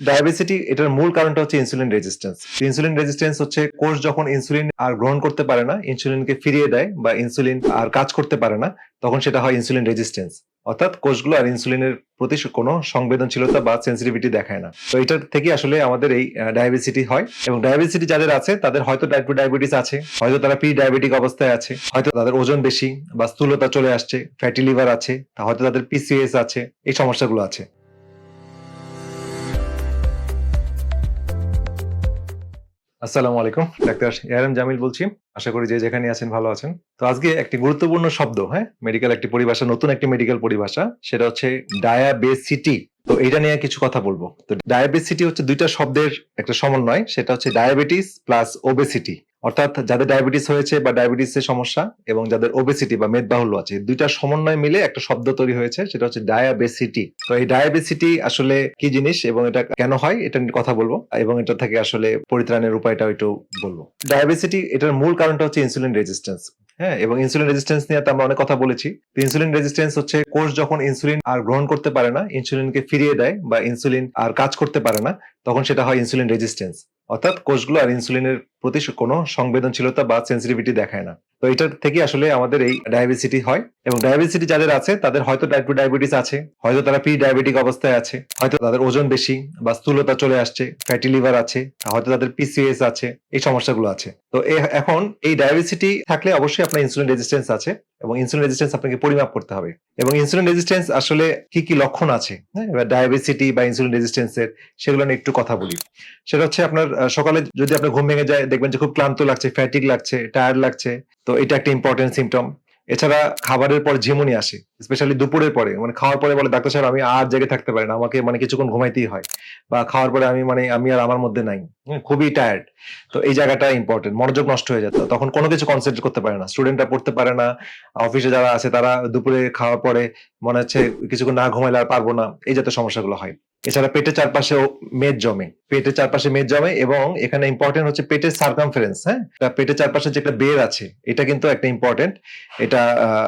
ডায়াবেসিটি এটার মূল কারণটা হচ্ছে ইনসুলিন রেজিস্ট্যান্স ইনসুলিন রেজিস্ট্যান্স হচ্ছে কোষ যখন ইনসুলিন আর গ্রহণ করতে পারে না ইনসুলিনকে ফিরিয়ে দেয় বা ইনসুলিন আর কাজ করতে পারে না, তখন সেটা হয় ইনসুলিন রেজিস্ট্যান্স অর্থাৎ কোষগুলো আর ইনসুলিনের প্রতি কোনো সংবেদনশীলতা বা সেন্সিটিভিটি দেখায় না। তো এটার থেকে আসলে আমাদের এই ডায়াবেসিটি হয় এবং ডায়াবেসিটি যাদের আছে, তাদের হয়তো টাইপ টু ডায়াবেটিস আছে, হয়তো তারা প্রি ডায়াবেটিক অবস্থায় আছে, হয়তো তাদের ওজন বেশি বা স্থূলতা চলে আসছে ফ্যাটি লিভার আছে হয়তো তাদের পিসিএস আছে, এই সমস্যাগুলো আছে। আসসালামু আলাইকুম, ডাক্তার ইয়ারাম জামিল বলছি। আশা করি যে যেখানে আছেন ভালো আছেন। তো আজকে একটি গুরুত্বপূর্ণ শব্দ হ্যাঁ? মেডিকেল একটি পরিভাষা, নতুন একটি মেডিকেল পরিভাষা, সেটা হচ্ছে ডায়াবেসিটি তো এটা নিয়ে কিছু কথা বলব। তো ডায়াবেসিটি হচ্ছে দুইটা শব্দের একটা সমন্বয়, সেটা হচ্ছে ডায়াবেটিস প্লাস ওবেসিটি অর্থাৎ যাদের ডায়াবেটিস হয়েছে বা ডায়াবেটিসের সমস্যা এবং যাদের ওবেসিটি বা মেদবাহুল্য আছে, দুইটা সমন্বয় মিলে একটা শব্দ তৈরি হয়েছে, সেটা হচ্ছে ডায়াবেসিটি তো এই ডায়াবেসিটি আসলে কি জিনিস এবং এটা কেন হয়, এটা নিয়ে কথা বলব এবং এটা থেকে আসলে পরিত্রাণের উপায়টা একটু বলব। ডায়াবেসিটি এটার মূল কারণটা হচ্ছে ইনসুলিন রেজিস্ট্যান্স হ্যাঁ? এবং ইনসুলিন রেজিস্ট্যান্স নিয়ে তো আমরা অনেক কথা বলেছি। ইনসুলিন রেজিস্ট্যান্স হচ্ছে কোষ যখন ইনসুলিন আর গ্রহণ করতে পারে না ইনসুলিনকে ফিরিয়ে দেয় বা ইনসুলিন আর কাজ করতে পারে না, তখন সেটা হয় ইনসুলিন রেজিস্ট্যান্স অর্থাৎ কোষগুলো আর ইনসুলিনের প্রতি কোনো সংবেদনশীলতা বা সেন্সিটিভিটি দেখায় না। তো এটার থেকে আসলে আমাদের এই ডায়াবেসিটি হয় এবং ডায়াবেসিটি যাদের আছে, তাদের হয়তো টাইপ টু ডায়াবেটিস আছে, হয়তো তারা প্রি ডায়াবেটিক অবস্থায় আছে, হয়তো তাদের ওজন বেশি বা স্থূলতা চলে আসছে ফ্যাটি লিভার আছে, হয়তো তাদের পিসিএস আছে, এই সমস্যাগুলো আছে। তো এখন এই ডায়াবেসিটি থাকলে অবশ্যই আপনার ইনসুলিন রেজিস্ট্যান্স আছে এবং ইনসুলিন রেজিস্ট্যান্স আপনাকে পরিমাপ করতে হবে। এবং ইনসুলিন রেজিস্ট্যান্স আসলে কি কি লক্ষণ আছে? হ্যাঁ ডায়াবেসিটি বা ইনসুলিন রেজিস্ট্যান্সের সেগুলো নিয়ে একটু কথা বলি। সেটা হচ্ছে আপনার সকালে যদি আপনার ঘুম ভেঙে যায়, দেখবেন যে খুব ক্লান্ত লাগছে ফ্যাটিক লাগছে টায়ার্ড লাগছে। তো এটা একটা ইম্পর্টেন্ট সিমটম এছাড়া খাবারের পর ঝিমুনি আসে স্পেশালি দুপুরের পরে। মানে খাওয়ার পরে বলে, ডাক্তার সাহেব আমি আর জেগে থাকতে পারি না। আমাকে মানে কিছুক্ষণ ঘুমাইতেই হয়। বা খাওয়ার পরে আমি মানে আমি আর আমার মধ্যে নাই। খুবই টায়ার্ড তো এই জায়গাটা ইম্পর্টেন্ট মনোযোগ নষ্ট হয়ে যেত। তখন কোনো কিছু কনসেন্ট্রেট করতে পারে না। স্টুডেন্টরা পড়তে পারে না। অফিসে যারা আছে, তারা দুপুরে খাওয়ার পরে মনে হচ্ছে কিছুক্ষণ না ঘুমাইলে আর পারব না। এই জাতীয় সমস্যাগুলো হয়। এছাড়া পেটের চারপাশে মেদ জমে। পেটের চারপাশে মেদ জমে এবং এখানে ইম্পর্টেন্ট হচ্ছে পেটের সার্কামফারেন্স হ্যাঁ? পেটের চারপাশে যেটা বের আছে, এটা কিন্তু একটা ইম্পর্টেন্ট এটা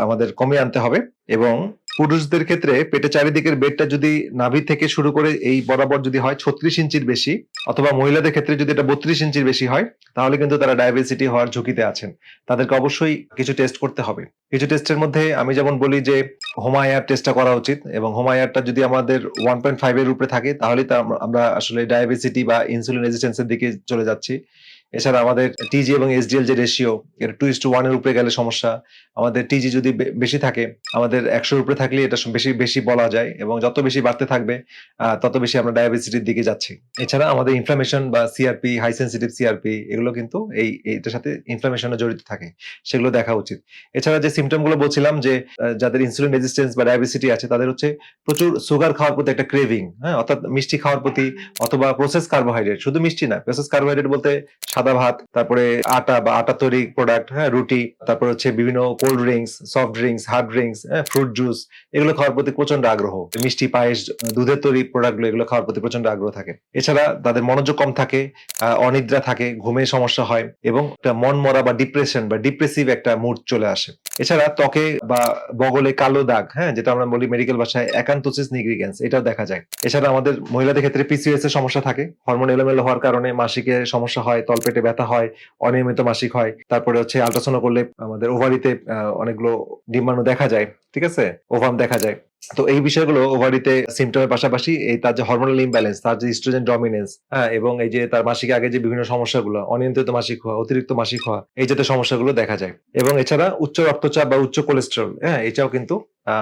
আমাদের কমিয়ে আনতে হবে এবং পুরুষদের ক্ষেত্রে পেটের চারিদিকের বেডটা যদি নাভি থেকে শুরু করে এই বরাবর যদি হয় ছত্রিশ ইঞ্চির বেশি, অথবা মহিলাদের ক্ষেত্রে যদি এটা বত্রিশ ইঞ্চির বেশি হয়, তাহলে কিন্তু তারা ডায়াবেসিটি হওয়ার ঝুঁকিতে আছেন। তাদেরকে অবশ্যই কিছু টেস্ট করতে হবে। কিছু টেস্টের মধ্যে আমি যেমন বলি যে হোমায়ার টেস্টটা করা উচিত এবং হোমায়ারটা যদি আমাদের ওয়ান পয়েন্ট ফাইভ এর উপরে থাকে তাহলে তা আমরা- আসলে ডায়াবেসিটি বা ইনসুলিন রেজিস্ট্যান্সের দিকে চলে যাচ্ছি। এছাড়া আমাদের টিজি এবং এসডিএল যে রেশিও এর টু ইস টু ওয়ানের উপরে গেলে সমস্যা। আমাদের টিজি যদি বেশি থাকে, আমাদের একশোর উপরে থাকলে এটা বেশি বেশি বলা যায় এবং যত বেশি বাড়তে থাকবে তত বেশি আমরা ডায়াবেটিসের দিকে যাচ্ছি। এছাড়া আমাদের ইনফ্লামেশন বা সিআরপি হাই সেন্সিটিভ সিআরপি এগুলো কিন্তু এই, এটার সাথে ইনফ্লামেশনে জড়িত থাকে, সেগুলো দেখা উচিত। এছাড়া যে সিমটমগুলো বলছিলাম যে যাদের ইনসুলিন রেজিস্ট্যান্স বা ডায়াবেটিসিটি আছে, তাদের হচ্ছে প্রচুর সুগার খাওয়ার প্রতি একটা ক্রেভিং হ্যাঁ অর্থাৎ মিষ্টি খাওয়ার প্রতি অথবা প্রসেস কার্বোহাইড্রেট শুধু মিষ্টি না প্রসেস কার্বোহাইড্রেট বলতে সাদা ভাত, তারপরে আটা বা আটা তৈরি প্রোডাক্ট হ্যাঁ রুটি, তারপর হচ্ছে বিভিন্ন cold drinks soft drinks hard drinks fruit juice এগুলো খাওয়ার প্রতি প্রচণ্ড আগ্রহ। মিষ্টি, পায়েস, দুধের তৈরি প্রোডাক্টগুলো এগুলো খাওয়ার প্রতি প্রচণ্ড আগ্রহ থাকে। এছাড়া তাদের মনোযোগ কম থাকে অনিদ্রা থাকে ঘুমের সমস্যা হয় এবং একটা মন মরা বা ডিপ্রেশন বা ডিপ্রেসিভ একটা মুড চলে আসে। এছাড়া ত্বকে বা বগলে কালো দাগ হ্যাঁ যেটা আমরা বলি মেডিকেল ভাষায় একান্তোসিস নিগ্রিগেন্স এটাও দেখা যায়। এছাড়া আমাদের মহিলাদের ক্ষেত্রে পিসিএস এর সমস্যা থাকে হরমোন এলোমেলো হওয়ার কারণে মাসিকের সমস্যা হয় তলপেটে ব্যথা হয়, অনিয়মিত মাসিক হয়, তারপরে হচ্ছে আল্ট্রাসাউন্ড করলে আমাদের ওভারিতে অনেকগুলো ডিম্বাণু দেখা যায়, ঠিক আছে? ওভাম দেখা যায়। তো এই বিষয়গুলো ওভারিতে সিমটমের পাশাপাশি এই তার যে হরমোনাল ইমব্যালেন্স তার যে ইস্ট্রোজেন ডমিনেন্স হ্যাঁ এবং এই যে তার মাসিক আগে যে বিভিন্ন সমস্যাগুলো, অনিয়ন্ত্রিত মাসিক হওয়া, অতিরিক্ত মাসিক হওয়া, এই জাতীয় সমস্যাগুলো দেখা যায়। এবং এছাড়া উচ্চ রক্তচাপ বা উচ্চ কোলেস্টেরল হ্যাঁ এটাও কিন্তু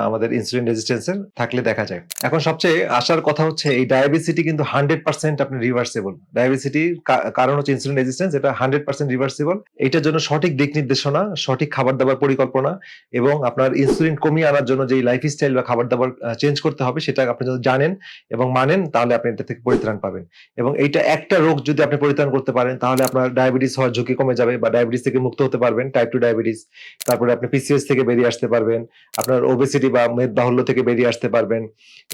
আমাদের ইনসুলিন রেজিস্ট্যান্সের থাকলে দেখা যায়। এখন সবচেয়ে আসার কথা হচ্ছে, এই ডায়াবেসিটি কিন্তু হান্ড্রেড পার্সেন্ট আপনি রিভার্সেবল ডায়াবেসিটির কারণ হচ্ছে ইনসুলিন রেজিস্ট্যান্স এটা হান্ড্রেড পার্সেন্ট রিভার্সেবল এটার জন্য সঠিক দিক নির্দেশনা, সঠিক খাবার দাবার পরিকল্পনা এবং আপনার ইনসুলিন কমিয়ে আনার জন্য যে লাইফস্টাইল বা খাবার দাবার চেঞ্জ করতে হবে, সেটা আপনি যদি জানেন এবং মানেন, তাহলে আপনি এটা থেকে পরিত্রাণ পাবেন। এবং এইটা একটা রোগ যদি আপনি পরিত্রাণ করতে পারেন, তাহলে আপনার ডায়াবেটিস হওয়ার ঝুঁকি কমে যাবে বা ডায়াবেটিস থেকে মুক্ত হতে পারবেন টাইপ টু ডায়াবেটিস তারপরে আপনি পিসিএস থেকে বেরিয়ে আসতে পারবেন। আপনার ওবেসিটি বা মেদবাহুল্য থেকে বেরিয়ে আসতে পারবেন।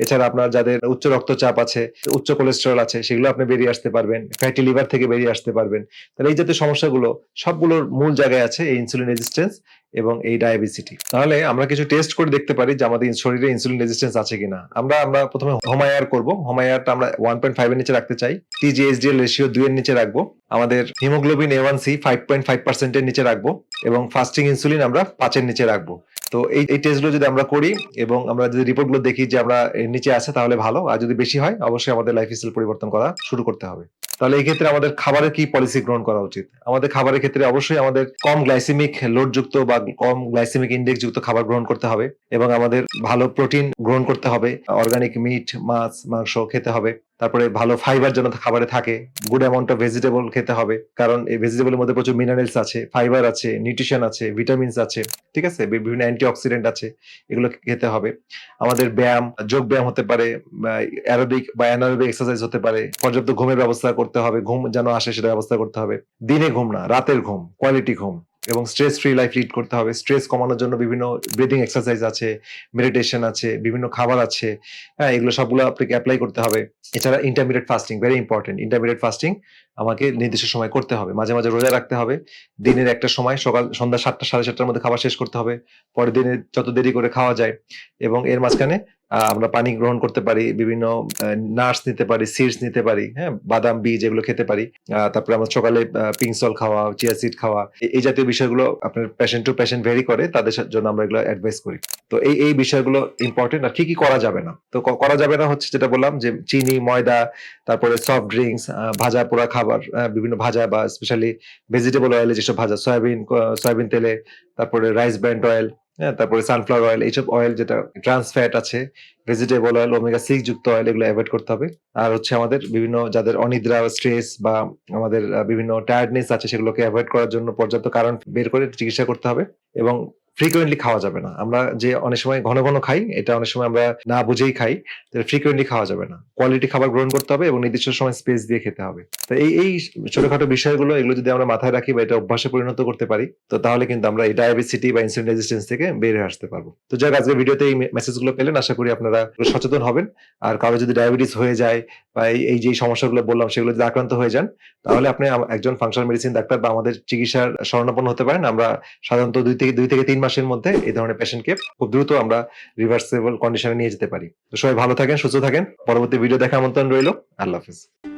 এছাড়া আপনার যাদের উচ্চ রক্তচাপ আছে, উচ্চ কোলেস্টেরল আছে, সেগুলো আপনি বেরিয়ে আসতে পারবেন ফ্যাটি লিভার থেকে বেরিয়ে আসতে পারবেন। তাহলে এই জাতীয় সমস্যাগুলো সবগুলোর মূল জায়গায় আছে এই ইনসুলিন রেজিস্ট্যান্স এবং এই ডায়াবেসিটি তাহলে আমরা কিছু টেস্ট করে দেখতে পারি যে আমাদের শরীরে ইনসুলিন রেজিস্ট্যান্স আছে কিনা। আমরা আমরা প্রথমে হোমায়ার করব। হোমায়ারটা আমরা ওয়ান পয়েন্ট নিচে রাখতে চাই। টিজিএসডিএল রেশিও দুই এর নিচে রাখব। আমাদের haemoglobin A one C five point five নিচে রাখব এবং ফাস্টিং ইনসুলিন আমরা পাঁচের নিচে রাখব। তো এই এই টেস্টগুলো যদি আমরা করি এবং আমরা যদি রিপোর্টগুলো দেখি যে আমরা এর নিচে আছে তাহলে ভালো। আর যদি বেশি হয়, অবশ্যই আমাদের লাইফ স্টাইল পরিবর্তন করা শুরু করতে হবে। তাহলে এই ক্ষেত্রে আমাদের খাবারের কি পলিসি গ্রহণ করা উচিত? আমাদের খাবারের ক্ষেত্রে অবশ্যই আমাদের কম গ্লাইসেমিক লোডযুক্ত বা কম গ্লাইসেমিক ইন্ডেক্স যুক্ত খাবার গ্রহণ করতে হবে এবং আমাদের ভালো প্রোটিন গ্রহণ করতে হবে। অর্গানিক মিট মাছ, মাংস খেতে হবে। তারপরে ভালো ফাইবার যেন খাবারে থাকে গুড অ্যামাউন্ট অফ ভেজিটেবল খেতে হবে, কারণ এই ভেজিটেবলের মধ্যে প্রচুর মিনারেলস আছে ফাইবার আছে নিউট্রিশন আছে ভিটামিনস আছে, ঠিক আছে? বিভিন্ন অ্যান্টি অক্সিডেন্ট আছে, এগুলো খেতে হবে। আমাদের ব্যায়াম, যোগ ব্যায়াম হতে পারে অ্যারোবিক বা অ্যানারোবিক এক্সারসাইজ হতে পারে, পর্যাপ্ত ঘুমের ব্যবস্থা করতে হবে, ঘুম যেন আসে সেটা ব্যবস্থা করতে হবে। দিনে ঘুম না, রাতের ঘুম কোয়ালিটি ঘুম। এবং স্ট্রেস ফ্রি লাইফ লিড করতে হবে। স্ট্রেস কমানোর জন্য বিভিন্ন ব্রিদিং এক্সারসাইজ আছে মেডিটেশন আছে, বিভিন্ন খাবার আছে হ্যাঁ এগুলো সবগুলো আপনাকে অ্যাপ্লাই করতে হবে। এছাড়া intermediate fasting very important intermediate fasting আমাকে নির্দিষ্ট সময় করতে হবে। মাঝে মাঝে রোজা রাখতে হবে। দিনের একটা সময় সকাল, সন্ধ্যা সাতটা, সাড়ে সাতটার মধ্যে খাবার শেষ করতে হবে। পরের দিনে যত দেরি করে খাওয়া যায় এবং এর মাঝখানে আমরা পানি গ্রহণ করতে পারি, বিভিন্ন নার্স নিতে পারি, সিডস নিতে পারি হ্যাঁ বাদাম, বীজ এগুলো খেতে পারি তারপরে আমরা সকালে পিংসল খাওয়া চিয়া সিড খাওয়া এই জাতীয় বিষয়গুলো আপনার পেশেন্ট টু পেশেন্ট ভেরি করে, তাদের জন্য আমরা এগুলো অ্যাডভাইস করি। তো এই এই বিষয়গুলো ইম্পর্টেন্ট আর কি কি করা যাবে না? তো করা যাবে না হচ্ছে যেটা বললাম যে চিনি, ময়দা, তারপরে সফট ড্রিঙ্কস ভাজা পোড়া খাবার বিভিন্ন ভাজা বা স্পেশালি ভেজিটেবল অয়েলে যেসব ভাজা, সয়াবিন সয়াবিন তেলে, তারপরে রাইস ব্র্যান্ড অয়েল হ্যাঁ তারপরে সানফ্লাওয়ার অয়েল এইসব অয়েল যেটা ট্রান্স ফ্যাট আছে ভেজিটেবল অয়েল ওমেগা সিক্স যুক্ত অয়েল এগুলো অ্যাভয়েড করতে হবে। আর হচ্ছে আমাদের বিভিন্ন যাদের অনিদ্রা স্ট্রেস বা আমাদের বিভিন্ন টায়ার্ডনেস আছে, সেগুলোকে অ্যাভয়েড করার জন্য পর্যাপ্ত কারণ বের করে চিকিৎসা করতে হবে। এবং ফ্রিকোয়েন্টলি খাওয়া যাবে না। আমরা যে অনেক সময় ঘন ঘন খাই, এটা অনেক সময় আমরা না বুঝেই খাই ফ্রিকোয়েন্টলি খাওয়া যাবে না। কোয়ালিটি খাবার গ্রহণ করতে হবে এবং নির্দিষ্ট সময় স্পেস দিয়ে খেতে হবে। তো এই এই ছোটখাটো বিষয়গুলো, এগুলো যদি আমরা মাথায় রাখি বা এটা অভ্যাসে পরিণত করতে পারি, তো তাহলে কিন্তু আমরা এই ডায়াবেসিটি বা ইনসুলিন রেজিস্ট্যান্স থেকে বের হয়ে আসতে পারব। তো যাক আজকে ভিডিওতে এই মেসেজগুলো পেলেন, আশা করি আপনারা সচেতন হবেন। আর কারও যদি ডায়াবেটিস হয়ে যায় বা এই- এই যে সমস্যাগুলো বললাম, সেগুলো যদি আক্রান্ত হয়ে যান, তাহলে আপনি একজন ফাংশনাল মেডিসিন ডাক্তার বা আমাদের চিকিৎসার শরণাপন্ন হতে পারেন। আমরা সাধারণত দুই থেকে দুই থেকে তিন মাসের মধ্যে এই ধরনের পেশেন্টকে খুব দ্রুত আমরা রিভার্সেবল কন্ডিশনে নিয়ে যেতে পারি। তো সবাই ভালো থাকেন, সুস্থ থাকেন। পরবর্তী ভিডিও দেখা আমন্ত্রণ রইল। আল্লাহ হাফিজ।